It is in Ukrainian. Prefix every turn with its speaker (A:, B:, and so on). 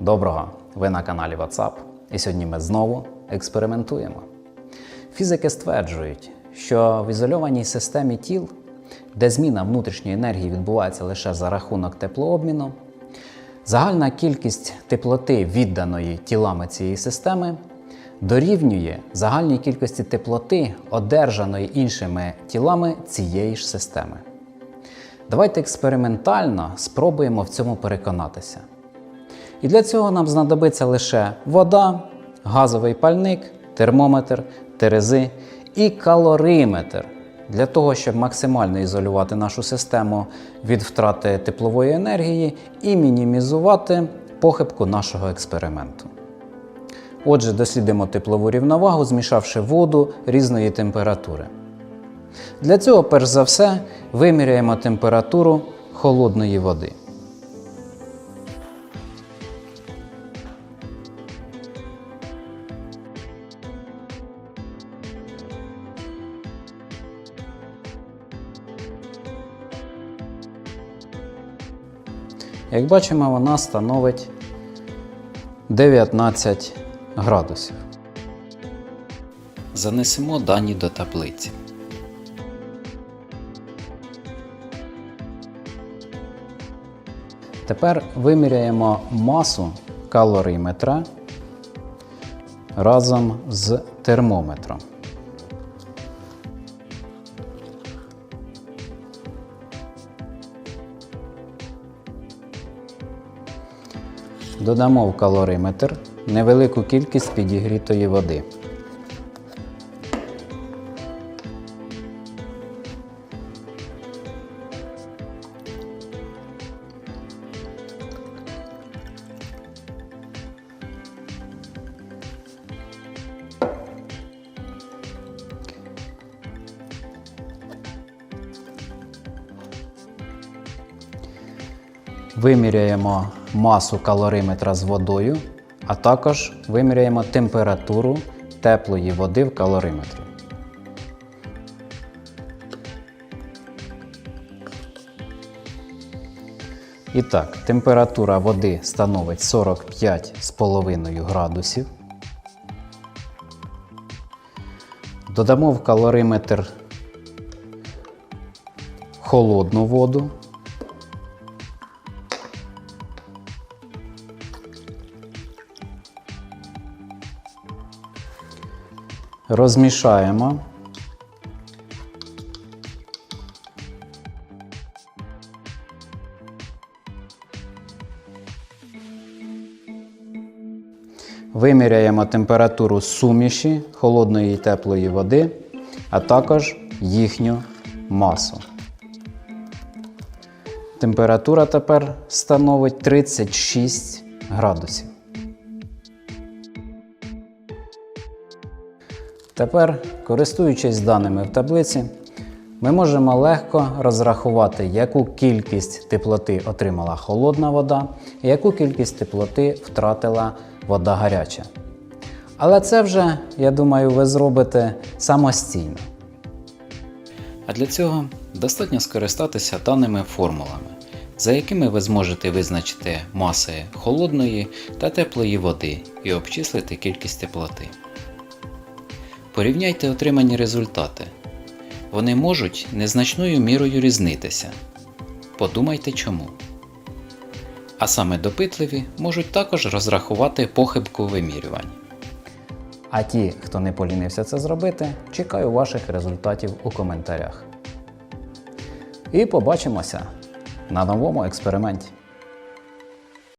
A: Доброго! Ви на каналі WhatsApp, і сьогодні ми знову експериментуємо. Фізики стверджують, що в ізольованій системі тіл, де зміна внутрішньої енергії відбувається лише за рахунок теплообміну, загальна кількість теплоти, відданої тілами цієї системи, дорівнює загальній кількості теплоти, одержаної іншими тілами цієї ж системи. Давайте експериментально спробуємо в цьому переконатися. І для цього нам знадобиться лише вода, газовий пальник, термометр, терези і калориметр для того, щоб максимально ізолювати нашу систему від втрати теплової енергії і мінімізувати похибку нашого експерименту. Отже, дослідимо теплову рівновагу, змішавши воду різної температури. Для цього, перш за все, виміряємо температуру холодної води. Як бачимо, вона становить 19 градусів. Занесемо дані до таблиці. Тепер виміряємо масу калориметра разом з термометром. Додамо в калориметр невелику кількість підігрітої води. Виміряємо масу калориметра з водою, а також виміряємо температуру теплої води в калориметрі. І так, температура води становить 45,5 градусів. Додамо в калориметр холодну воду. Розмішаємо. Виміряємо температуру суміші холодної і теплої води, а також їхню масу. Температура тепер становить 36 градусів. Тепер, користуючись даними в таблиці, ми можемо легко розрахувати, яку кількість теплоти отримала холодна вода яку кількість теплоти втратила вода гаряча. Але це вже, я думаю, ви зробите самостійно. А для цього достатньо скористатися даними формулами, за якими ви зможете визначити маси холодної та теплої води і обчислити кількість теплоти. Порівняйте отримані результати. Вони можуть незначною мірою різнитися. Подумайте чому. А саме допитливі можуть також розрахувати похибку вимірювань. А ті, хто не полінився це зробити, чекаю ваших результатів у коментарях. І побачимося на новому експерименті.